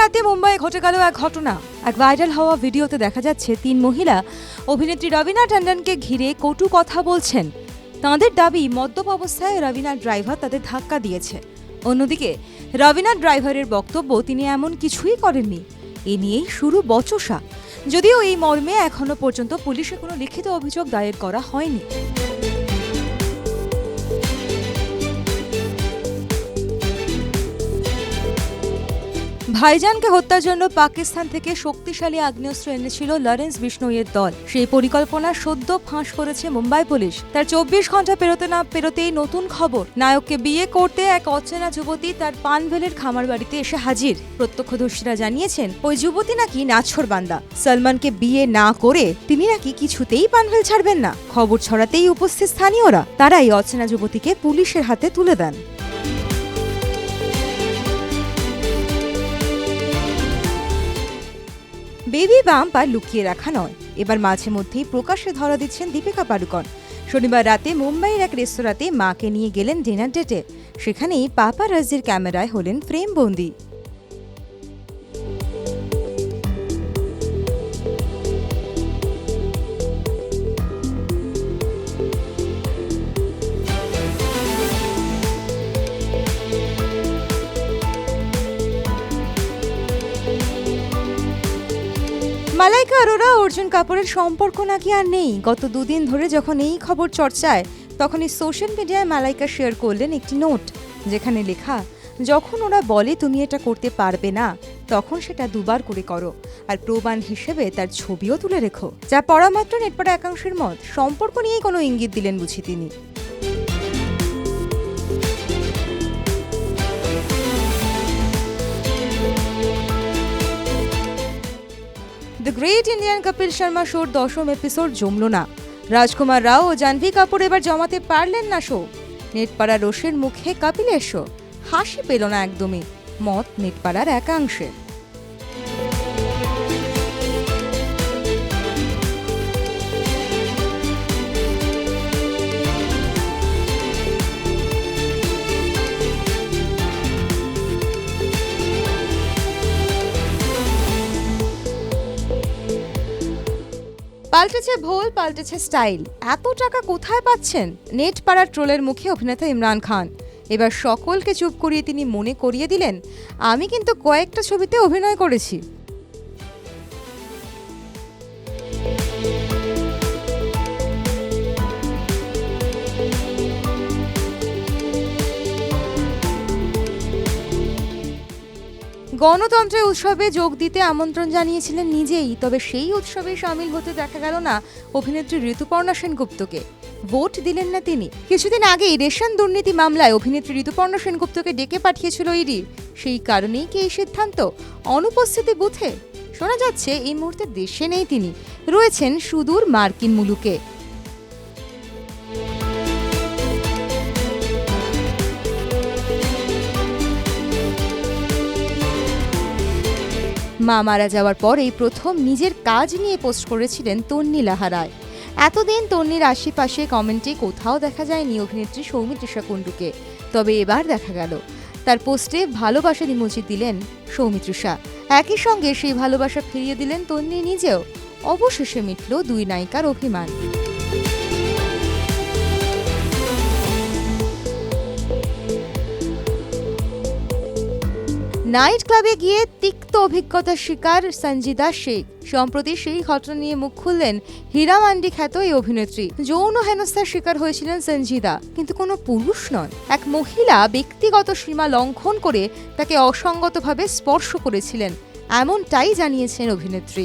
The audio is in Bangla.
রাতে মুম্বাইয়ে ঘটে গেল এক ঘটনা। এক ভাইরাল হওয়া ভিডিওতে দেখা যাচ্ছে, তিন মহিলা অভিনেত্রী রবিনা ট্যান্ডনকে ঘিরে কটু কথা বলছেন। তাঁদের দাবি, মদ্যপ অবস্থায় রবিনা ড্রাইভার তাদের ধাক্কা দিয়েছে। অন্যদিকে রবিনা ড্রাইভারের বক্তব্য, তিনি এমন কিছুই করেননি। এ নিয়েই শুরু বচসা। যদিও এই মর্মে এখনও পর্যন্ত পুলিশে কোনো লিখিত অভিযোগ দায়ের করা হয়নি। ভাইজানকে হত্যার জন্য পাকিস্তান থেকে শক্তিশালী আগ্নেয়াস্ত্র এনেছিল লরেন্স বিষ্ণইয়ের দল। সেই পরিকল্পনা সদ্য ফাঁস করেছে মুম্বাই পুলিশ। তার চব্বিশ ঘণ্টা পেরোতে না পেরোতেই নতুন খবর, নায়ককে বিয়ে করতে এক অচেনা যুবতী তার পানভেলের খামার বাড়িতে এসে হাজির। প্রত্যক্ষদর্শীরা জানিয়েছেন, ওই যুবতী নাকি নাছর বান্দা। সলমানকে বিয়ে না করে তিনি নাকি কিছুতেই পানভেল ছাড়বেন না। খবর ছড়াতেই উপস্থিত স্থানীয়রা। তারাই অচেনা যুবতীকে পুলিশের হাতে তুলে দেন। বেবি বাম্প লুকিয়ে রাখা নয়। এবার মাঝে মধ্যেই প্রকাশ্যে ধরা দিচ্ছেন দীপিকা পাডুকন। শনিবার রাতে মুম্বাইয়ের এক রেস্তোরাঁতে মাকে নিয়ে গেলেন ডিনার ডেটে। সেখানেই পাপা রাজির ক্যামেরায় হলেন ফ্রেম মালাইকা অরোরা ও অর্জুন কাপুরের সম্পর্ক নাকি আর নেই? গত দুদিন ধরে যখন এই খবর চর্চায়, তখনই সোশ্যাল মিডিয়ায় মালাইকা শেয়ার করলেন একটি নোট, যেখানে লেখা, যখন ওরা বলে তুমি এটা করতে পারবে না, তখন সেটা দুবার করে করো, আর প্রমাণ হিসেবে তার ছবিও তুলে রেখো। যা পড়া মাত্র নেটপাড়া একাংশের মত, সম্পর্ক নিয়েই কোনো ইঙ্গিত দিলেন বুঝি তিনি। গ্রেট ইন্ডিয়ান কপিল শর্মা শোর দশম এপিসোড জমল না। রাজকুমার রাও ও জাহ্নবী কাপুর এবার জমাতে পারলেন না শো নেটপাড়া রোষের মুখে কাপিলের শো হাসি পেল না একদমই। মত নেটপাড়ার একাংশের। পাল্টেছে ভোল, পাল্টেছে স্টাইল। এত টাকা কোথায় পাচ্ছেন? নেট পাড়ার ট্রোলের মুখে অভিনেতা ইমরান খান। এবার সকলকে চুপ করিয়ে তিনি মনে করিয়ে দিলেন, আমি কিন্তু কয়েকটা ছবিতে অভিনয় করেছি। গণতন্ত্রের উৎসবে যোগ দিতে আমন্ত্রণ জানিয়েছিলেন নিজেই, তবে সেই উৎসবে সামিল হতে দেখা গেল না অভিনেত্রী ঋতুপর্ণা সেনগুপ্তকে। ভোট দিলেন না তিনি। কিছুদিন আগেই রেশন দুর্নীতি মামলায় অভিনেত্রী ঋতুপর্ণা সেনগুপ্তকে ডেকে পাঠিয়েছিল ইডি। সেই কারণেই কি এই সিদ্ধান্ত? অনুপস্থিতি বুথে? শোনা যাচ্ছে, এই মুহূর্তে দেশে নেই তিনি। রয়েছেন সুদূর মার্কিন মুলুকে। মা মারা যাওয়ার পর এই প্রথম নিজের কাজ নিয়ে পোস্ট করেছিলেন তন্নি লাহারায় এতদিন তন্নির আশেপাশে কমেন্টে কোথাও দেখা যায়নি অভিনেত্রী সৌমিত্রিষা কুণ্ডুকে। তবে এবার দেখা গেল। তার পোস্টে ভালোবাসা নিমজি দিলেন সৌমিত্রিষা একই সঙ্গে সেই ভালোবাসা ফিরিয়ে দিলেন তন্নি নিজেও। অবশেষে মিটল দুই নায়িকার অভিমান। নাইট ক্লাবে গিয়ে তিক্ত অভিজ্ঞতার শিকার সঞ্জিদা শেখ। সম্প্রতি সেই ঘটনা নিয়ে মুখ খুললেন হীরা মান্ডি খ্যাত এই অভিনেত্রী। যৌন হেনস্থার শিকার হয়েছিলেন সঞ্জিদা, কিন্তু কোনো পুরুষ নয়। এক মহিলা ব্যক্তিগত সীমা লঙ্ঘন করে তাকে অসঙ্গতভাবে স্পর্শ করেছিলেন, এমনটাই জানিয়েছেন অভিনেত্রী।